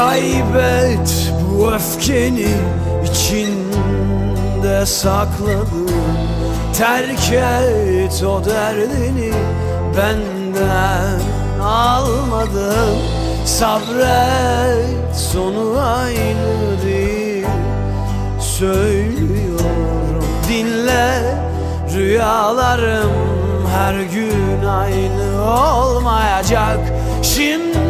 Kaybet bu öfkeni içinde sakladın. Terk et o derdini benden almadın. Sabret sonu aynı değil. Söylüyorum dinle. Rüyalarım her gün aynı olmayacak. Şimdi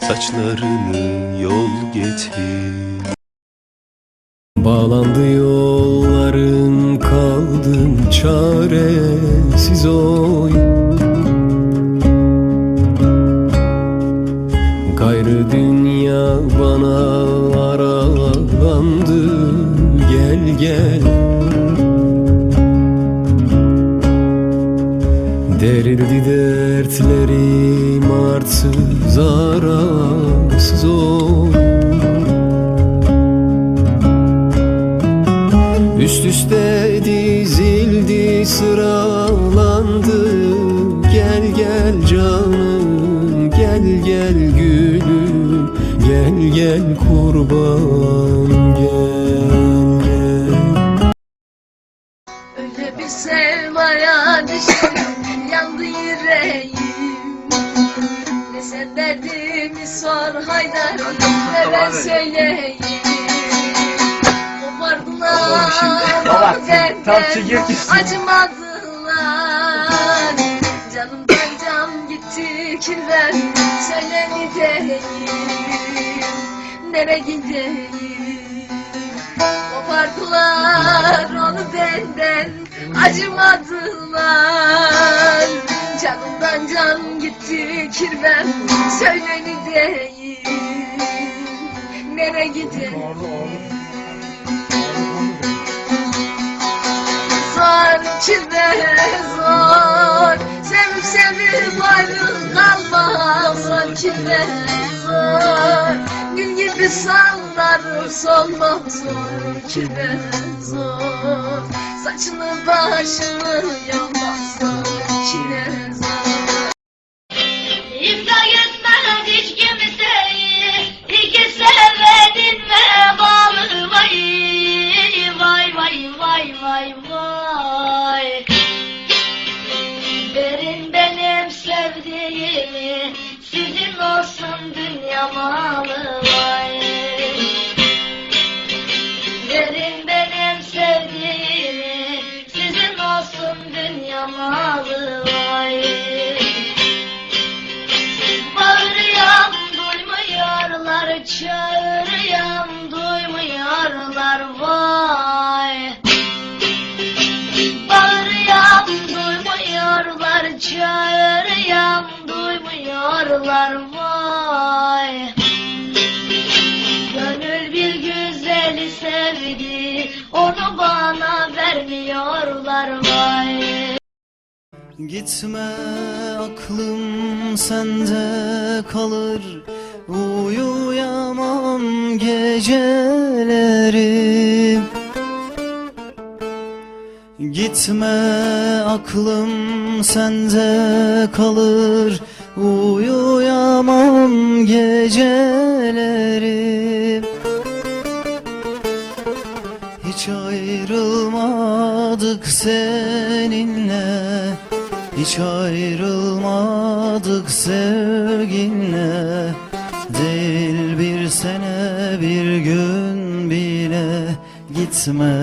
Saçlarını yol getir. Bağlandı yolların kaldım çaresiz oy. Gayrı dünya bana aralandı gel gel. Derildi dertlerim artık zararsız ol. Üst üste dizildi sıralandı. Gel gel canım gel gel gülüm. Gel gel kurban gel gel. Öyle bir sevmaya düştüm yandı yüreğim sen derdimi sor Haydar ne ben söyleyeyim. Kopardılar o benden acımadılar. Canımdan can gitti kirver söyle gideyim Nere gideyim. Kopardılar onu benden Acımadılar Canımdan can gitti kirvem Söyleni değil Nere gideyim Zor kirve zor. Sevip sevip ayrı kalmak Zor kirve zor. Gül gibi sallarım solmak zor kirve zor. Saçını başını yolmak çağırıyorum duymuyorlar vay. Gönül bir güzeli sevdi onu bana vermiyorlar vay. Gitme aklım sende kalır Uyuyamam geceleri. Gitme aklım sende kalır Uyuyamam geceleri. Hiç ayrılmadık seninle Hiç ayrılmadık sevginle. Değil bir sene bir gün bile gitme